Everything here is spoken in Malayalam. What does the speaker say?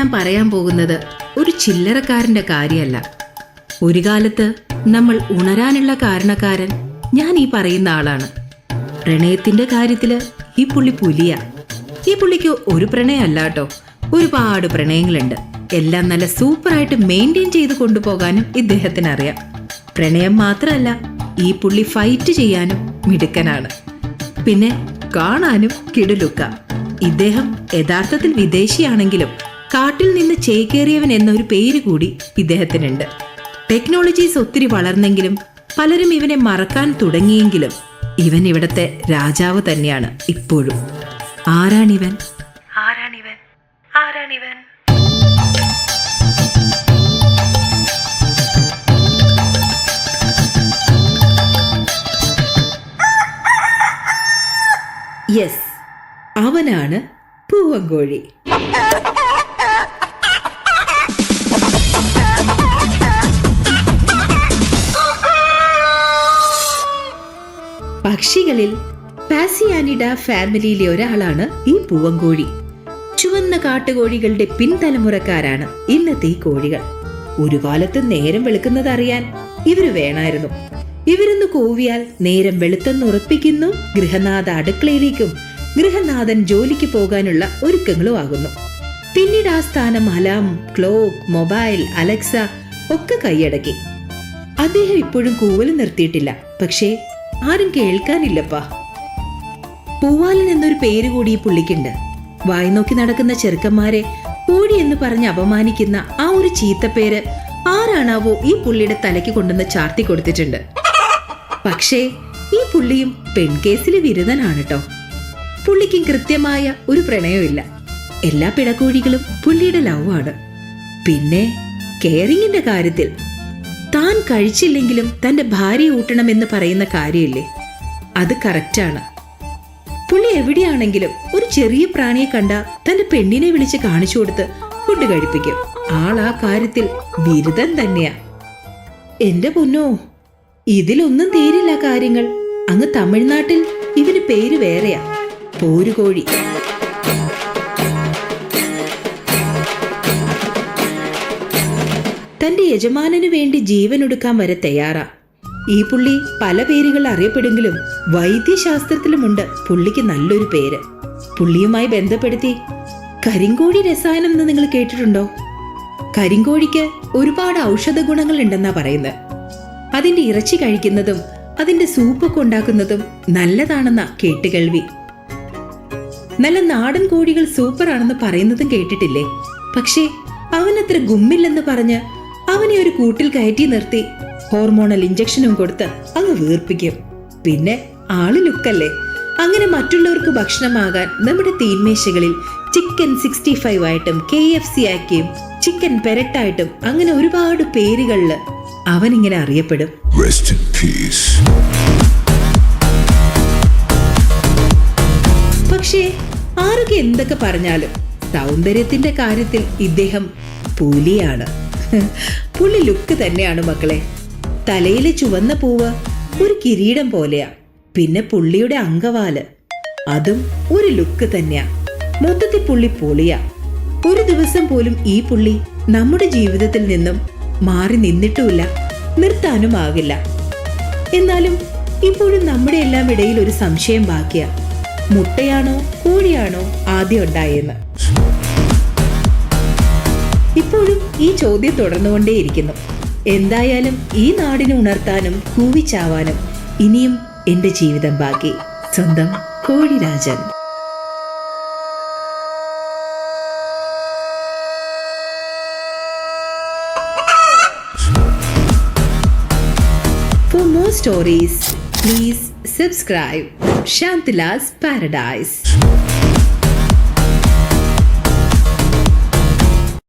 ഞാൻ പറയാൻ പോകുന്നത് ഒരു ചില്ലറക്കാരന്റെ കാര്യമല്ല. ഒരു കാലത്ത് നമ്മൾ ഉണരാനുള്ള കാരണക്കാരൻ ഞാൻ ഈ പറയുന്ന ആളാണ്. പ്രണയത്തിന്റെ കാര്യത്തിൽ ഈ പുള്ളി പുലിയ. ഈ പുള്ളിക്ക് ഒരു പ്രണയമല്ല കേട്ടോ ഒരുപാട് പ്രണയങ്ങളുണ്ട്. എല്ലാം നല്ല സൂപ്പറായിട്ട് മെയിന്റെയിൻ ചെയ്ത് കൊണ്ടുപോകാനും ഇദ്ദേഹത്തിന് അറിയാം പ്രണയം മാത്രമല്ല ഈ പുള്ളി ഫൈറ്റ് ചെയ്യാനും മിടുക്കനാണ്. പിന്നെ കാണാനും കിടുലുക്ക. ഇദ്ദേഹം യഥാർത്ഥത്തിൽ വിദേശിയാണെങ്കിലും കാട്ടിൽ നിന്ന് ചേക്കേറിയവൻ എന്നൊരു പേര് കൂടി ഇദ്ദേഹത്തിനുണ്ട്. ടെക്നോളജീസ് ഒത്തിരി വളർന്നെങ്കിലും പലരും ഇവനെ മറക്കാൻ തുടങ്ങിയെങ്കിലും ഇവൻ ഇവിടത്തെ രാജാവ് തന്നെയാണ് ഇപ്പോഴും. ആരാണിവൻ? ആരാണിവൻ? ആരാണിവൻ? യെസ് അവനാണ് പൂവങ്കോഴി പക്ഷികളിൽ പാസിയാനിഡ ഫാമിലിയിലെ ഒരാളാണ് ഈ പൂവങ്കോഴി ചുവന്ന കാട്ടുകോഴികളുടെ പിൻതലമുറക്കാരാണ് ഇന്നത്തെ ഈ കോഴികൾ. ഒരു കാലത്ത് നേരം വെളുക്കുന്നത് അറിയാൻ ഇവർ വേണമായിരുന്നു ഇവരൊന്ന് കൂവിയാൽ നേരം വെളുത്തെന്ന് ഉറപ്പിക്കുന്നു ഗൃഹനാഥ അടുക്കളയിലേക്കും ഗൃഹനാഥൻ ജോലിക്ക് പോകാനുള്ള ഒരുക്കങ്ങളും ആകുന്നു. പിന്നീട് ആ സ്ഥാനം അലാം ക്ലോക്ക് മൊബൈൽ അലക്സ ഒക്കെ കൈയടക്കി. അദ്ദേഹം ഇപ്പോഴും കൂവൽ നിർത്തിയിട്ടില്ല. പക്ഷേ ആരും കേൾക്കാനില്ലപ്പാ. പൂവാലൻ എന്നൊരു പേര് കൂടി ഈ പുള്ളിക്കുണ്ട്. വായി നോക്കി നടക്കുന്ന ചെറുക്കന്മാരെ പൂടി എന്ന് പറഞ്ഞ് അപമാനിക്കുന്ന ആ ഒരു ചീത്തപ്പേര് ആരാണാവോ ഈ പുള്ളിയുടെ തലയ്ക്ക് കൊണ്ടുവന്ന് ചാർത്തി കൊടുത്തിട്ടുണ്ട്. പക്ഷേ ഈ പുള്ളിയും പെൺകേസിലെ വിരുദ്ധനാണ് കേട്ടോ പുള്ളിക്കും കൃത്യമായ ഒരു പ്രണയമില്ല എല്ലാ പിടക്കോഴികളും പുള്ളിയുടെ ലവ് ആണ്. പിന്നെ കെയറിങ്ങിന്റെ കാര്യത്തിൽ താൻ കഴിച്ചില്ലെങ്കിലും തന്റെ ഭാര്യ ഊട്ടണമെന്ന് പറയുന്ന കാര്യമില്ലേ? അത് കറക്റ്റാണ്. പുള്ളി എവിടെയാണെങ്കിലും ഒരു ചെറിയ പ്രാണിയെ കണ്ട തന്റെ പെണ്ണിനെ വിളിച്ച് കാണിച്ചു കൊടുത്ത് ഫുഡ് കഴിപ്പിക്കും. ആൾ ആ കാര്യത്തിൽ ബിരുദം തന്നെയാ. എന്റെ പൊന്നോ ഇതിലൊന്നും തീരില്ല കാര്യങ്ങൾ. അങ്ങ് തമിഴ്നാട്ടിൽ ഇവന് പേര് വേറെയാ. പോരുകോഴി. തന്റെ യജമാനു വേണ്ടി ജീവൻ ഒടുക്കാൻ വരെ തയ്യാറാ. ഈ പുള്ളി പല പേരുകൾ അറിയപ്പെടുമെങ്കിലും വൈദ്യശാസ്ത്രത്തിലുമുണ്ട് പുള്ളിക്ക് നല്ലൊരു പേര്. പുള്ളിയുമായി ബന്ധപ്പെടുത്തി കരിങ്കോഴി രസായനം എന്ന് നിങ്ങൾ കേട്ടിട്ടുണ്ടോ? കരിങ്കോഴിക്ക് ഒരുപാട് ഔഷധ ഗുണങ്ങൾ ഉണ്ടെന്നാ പറയുന്നത്. അതിന്റെ ഇറച്ചി കഴിക്കുന്നതും അതിന്റെ സൂപ്പൊക്കെ ഉണ്ടാക്കുന്നതും നല്ലതാണെന്നാ കേട്ടുകേൾവി. നല്ല നാടൻ കോഴികൾ സൂപ്പറാണെന്ന് പറയുന്നതും കേട്ടിട്ടില്ലേ? പക്ഷേ അവനത്ര ഗുമ്മില്ലെന്ന് പറഞ്ഞ് അവനെ ഒരു കൂട്ടിൽ കയറ്റി നിർത്തി. ഹോർമോണൽ ഇഞ്ചക്ഷനും കൊടുത്ത് അങ്ങ് വീർപ്പിക്കും. പിന്നെ ആൾ ലുക്കല്ലേ? അങ്ങനെ മറ്റുള്ളവർക്ക് ഭക്ഷണമാകാൻ നമ്മുടെ തീന്മേശകളിൽ ചിക്കൻ സിക്സ്റ്റി ഫൈവ് ആയിട്ടും കെ എഫ് സി ആക്കിയും ചിക്കൻ പെരട്ടായിട്ടും അങ്ങനെ ഒരുപാട് പേരുകളിൽ അവൻ ഇങ്ങനെ അറിയപ്പെടും. പക്ഷേ ആരൊക്കെ എന്തൊക്കെ പറഞ്ഞാലും സൗന്ദര്യത്തിന്റെ കാര്യത്തിൽ ഇദ്ദേഹം പുലിയാണ്. പുള്ളി ലുക്ക് തന്നെയാണ് മക്കളെ. തലയിലെ ചുവന്ന പൂവ് ഒരു കിരീടം പോലെയാ. പിന്നെ പുള്ളിയുടെ അങ്കവാൽ. അതും ഒരു ലുക്ക് തന്നെയാ. മൊത്തത്തിൽ പുള്ളി പൊളിയാ. ഒരു ദിവസം പോലും ഈ പുള്ളി നമ്മുടെ ജീവിതത്തിൽ നിന്നും മാറി നിന്നിട്ടുമില്ല നിർത്താനും ആകില്ല. എന്നാലും ഇപ്പോഴും നമ്മുടെ എല്ലാം ഇടയിൽ ഒരു സംശയം ബാക്കിയാ. മുട്ടയാണോ കോഴിയാണോ ആദ്യം ഉണ്ടായെന്ന്. ഇപ്പോഴും ഈ ചോദ്യം തുടർന്നുകൊണ്ടേയിരിക്കുന്നു. എന്തായാലും ഈ നാടിനെ ഉണർത്താനും കൂവിച്ചാവാനും ഇനിയും എന്റെ ജീവിതം ബാക്കി. സ്വന്തം കോഴിരാജൻ. For more stories, please subscribe. Shantila's Paradise.